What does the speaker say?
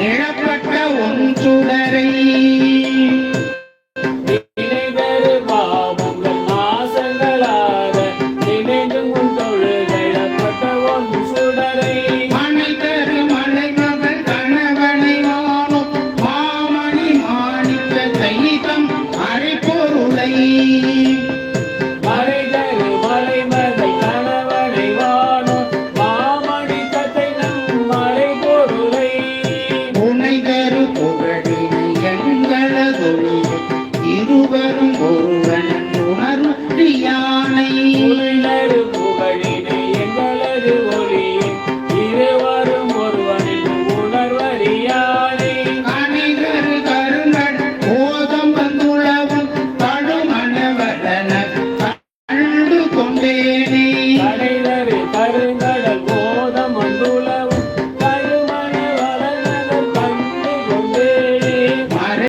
இழப்பட்ட உன் சுடரை. Oh.